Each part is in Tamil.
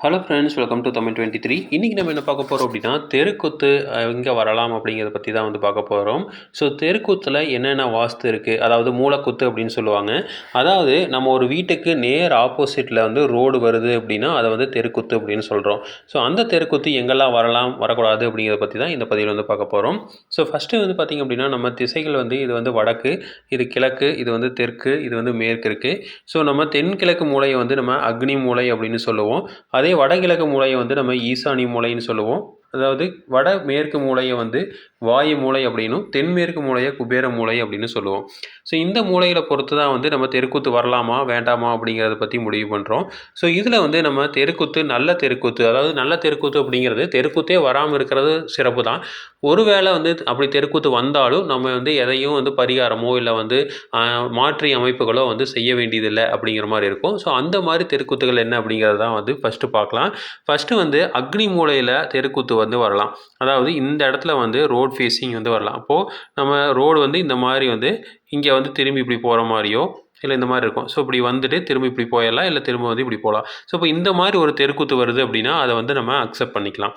Hello friends welcome to Tamil twenty three இன்றைக்கி நம்ம என்ன பார்க்க போகிறோம் அப்படின்னா தெருக்கூத்து எங்கே வரலாம் அப்படிங்கிறத பற்றி தான் வந்து பார்க்க போகிறோம் ஸோ தெருக்கூத்தில் என்னென்ன வாஸ்து இருக்குது அதாவது மூளைக்குத்து அப்படின்னு சொல்லுவாங்க. அதாவது நம்ம ஒரு வீட்டுக்கு நேர் ஆப்போசிட்டில் வந்து ரோடு வருது அப்படின்னா அதை வந்து தெருக்கூத்து அப்படின்னு சொல்கிறோம் ஸோ அந்த தெருக்கூத்து எங்கெல்லாம் வரலாம் வரக்கூடாது அப்படிங்கிறத பற்றி தான் இந்த பதிவில் வந்து பார்க்க போகிறோம் ஸோ ஃபஸ்ட்டு வந்து பார்த்திங்க அப்படின்னா நம்ம திசைகள் வந்து இது வந்து வடக்கு இது கிழக்கு இது வந்து தெற்கு இது வந்து மேற்கு இருக்குது ஸோ நம்ம தென்கிழக்கு மூலையை வந்து நம்ம அக்னி மூலை அப்படின்னு சொல்லுவோம். அதே வடகிழக்கு மூலையை வந்து நம்ம ஈசானி மூலைன்னு சொல்லுவோம். அதாவது வட மேற்கு மூலையை வந்து வாயு மூலை அப்படின்னும் தென்மேற்கு மூலையை குபேர மூலை அப்படின்னு சொல்லுவோம். ஸோ இந்த மூளையில் பொறுத்து தான் வந்து நம்ம தெருக்கூத்து வரலாமா வேண்டாமா அப்படிங்கிறத பற்றி முடிவு பண்ணுறோம் ஸோ இதில் வந்து நம்ம தெருக்கூத்து நல்ல தெருக்கூத்து அதாவது நல்ல தெருக்கூத்து அப்படிங்கிறது தெருக்கூத்தே வராமல் இருக்கிறது சிறப்பு தான் ஒருவேளை வந்து அப்படி தெருக்கூத்து வந்தாலும் நம்ம வந்து எதையும் வந்து பரிகாரமோ இல்லை வந்து மாற்றி அமைப்புகளோ வந்து செய்ய வேண்டியதில்லை அப்படிங்கிற மாதிரி இருக்கும். ஸோ அந்த மாதிரி தெருக்கூத்துகள் என்ன அப்படிங்கிறது தான் வந்து ஃபஸ்ட்டு பார்க்கலாம். ஃபஸ்ட்டு வந்து அக்னி மூலையில் தெருக்கூத்து வந்து வரலாம். அதாவது இந்த இடத்துல வந்து ரோட் ஃபேஸிங் வந்து வரலாம். அப்போது நம்ம ரோடு வந்து இந்த மாதிரி வந்து இங்கே வந்து திரும்பி இப்படி போகிற மாதிரியோ இல்லை இந்த மாதிரி இருக்கும். ஸோ இப்படி வந்துட்டு திரும்பி இப்படி போயிடலாம் இல்லை திரும்ப வந்து இப்படி போகலாம். ஸோ இப்போ இந்த மாதிரி ஒரு தெருக்கூத்து வருது அப்படின்னா அதை வந்து நம்ம அக்செப்ட் பண்ணிக்கலாம்.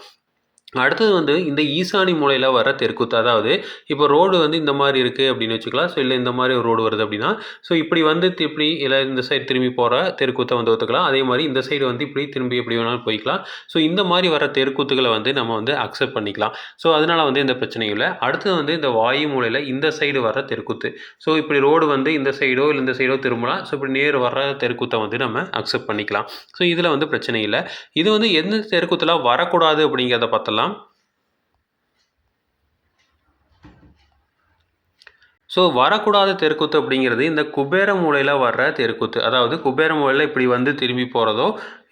அடுத்தது வந்து இந்த ஈசானி மூலையில் வர தெற்குத்து அதாவது இப்போ ரோடு வந்து இந்த மாதிரி இருக்குது அப்படின்னு வச்சுக்கலாம். ஸோ இல்லை இந்த மாதிரி ஒரு ரோடு வருது அப்படின்னா ஸோ இப்படி வந்து இப்படி இல்லை இந்த சைடு திரும்பி போகிற தெருக்கூத்தை வந்து ஒத்துக்கலாம் அதே மாதிரி இந்த சைடு வந்து இப்படி திரும்பி எப்படி வேணாலும் போய்க்கலாம். ஸோ இந்த மாதிரி வர தெருக்கூத்துகளை வந்து நம்ம வந்து அக்செப்ட் பண்ணிக்கலாம். ஸோ அதனால் வந்து எந்த பிரச்சனையும் இல்லை. அடுத்தது வந்து இந்த வாயு மூலையில் இந்த சைடு வர தெருக்கூத்து. ஸோ இப்படி ரோடு வந்து இந்த சைடோ இல்லை இந்த சைடோ திரும்பலாம் ஸோ இப்படி நேர் வர தெருக்கூத்தை வந்து நம்ம அக்செப்ட் பண்ணிக்கலாம். ஸோ இதில் வந்து பிரச்சனை இல்லை. இது வந்து எந்த தெருக்கூத்தில் வரக்கூடாது அப்படிங்கிறத பார்த்தலாம். ஸோ வரக்கூடாத தெருக்கூத்து அப்படிங்கிறது இந்த குபேர மூலையில் வர்ற தெருக்கூத்து. அதாவது குபேர மூலையில் இப்படி வந்து திரும்பி போகிறதோ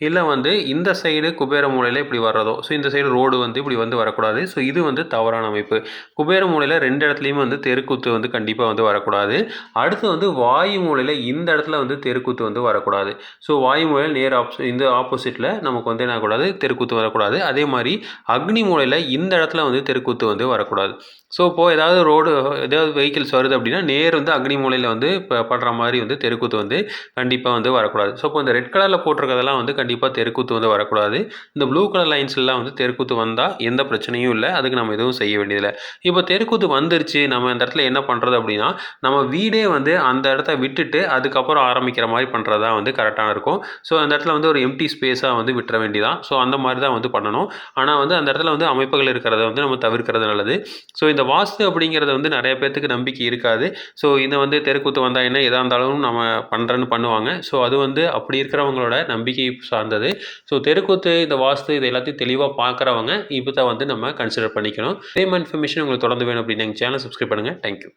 இல்லை வந்து இந்த சைடு குபேர மூலையில் இப்படி வர்றதோ ஸோ இந்த சைடு ரோடு வந்து இப்படி வந்து வரக்கூடாது. ஸோ இது வந்து தவறான அமைப்பு. குபேர மூலையில் ரெண்டு இடத்துலையுமே வந்து தெருக்கூத்து வந்து கண்டிப்பாக வந்து வரக்கூடாது. அடுத்து வந்து வாயு மூலையில் இந்த இடத்துல வந்து தெருக்கூத்து வந்து வரக்கூடாது. ஸோ வாயு மூலையில் நேர் ஆப்ஸ் இந்த ஆப்போசிட்டில் நமக்கு வந்து என்ன கூடாது தெருக்கூத்து வரக்கூடாது. அதே மாதிரி அக்னி மூலையில் இந்த இடத்துல வந்து தெருக்கூத்து வந்து வரக்கூடாது. ஸோ இப்போது ஏதாவது ரோடு ஏதாவது வெஹிக்கிள்ஸ் வருது அப்படின்னா நேர் வந்து அக்னி மூலையில் வந்து படுற மாதிரி வந்து தெருக்கூத்து வந்து கண்டிப்பாக வந்து வரக்கூடாது. ஸோ இப்போ இந்த ரெட் கலரில் போட்டிருக்கிறதெல்லாம் வந்து கண்டிப்பாக கண்டிப்பாக தெருக்கூத்து வந்து வரக்கூடாது. இந்த ப்ளூ கலர் லைன்ஸ்லாம் வந்து தெருக்கூத்து வந்தால் எந்த பிரச்சனையும் இல்லை. அதுக்கு நம்ம எதுவும் செய்ய வேண்டியதில்லை. இப்போ தெருக்கூத்து வந்துருச்சு நம்ம இந்த இடத்துல என்ன பண்ணுறது அப்படின்னா நம்ம வீடே வந்து அந்த இடத்த விட்டுட்டு அதுக்கப்புறம் ஆரம்பிக்கிற மாதிரி பண்ணுறது தான் வந்து கரெக்டாக இருக்கும். ஸோ அந்த இடத்துல வந்து ஒரு எம்டி ஸ்பேஸாக வந்து விட்டுற வேண்டியதான் ஸோ அந்த மாதிரி தான் வந்து பண்ணணும். ஆனால் வந்து அந்த இடத்துல வந்து அமைப்புகள் இருக்கிறத வந்து நம்ம தவிர்க்கிறது நல்லது. ஸோ இந்த வாஸ்து அப்படிங்கிறது வந்து நிறைய பேர்த்துக்கு நம்பிக்கை இருக்காது. ஸோ இதை வந்து தெருக்கூத்து வந்தால் என்ன எதாக இருந்தாலும் நம்ம பண்ணுறேன்னு பண்ணுவாங்க. ஸோ அது வந்து அப்படி இருக்கிறவங்களோட நம்பிக்கை சார்ந்தது. ஸோ தெருக்கூத்து இந்த வாஸ்து இது எல்லாத்தையும் தெளிவாக பார்க்குறவங்க இப்போ தான் வந்து நம்ம கன்சிடர் பண்ணிக்கணும். சேம் இன்ஃபர்மேஷன் உங்களுக்கு தொடர்ந்து வேணும் அப்படின்னு எங்கள் சேனல் சப்ஸ்கிரைப் பண்ணுங்கள் தேங்க்யூ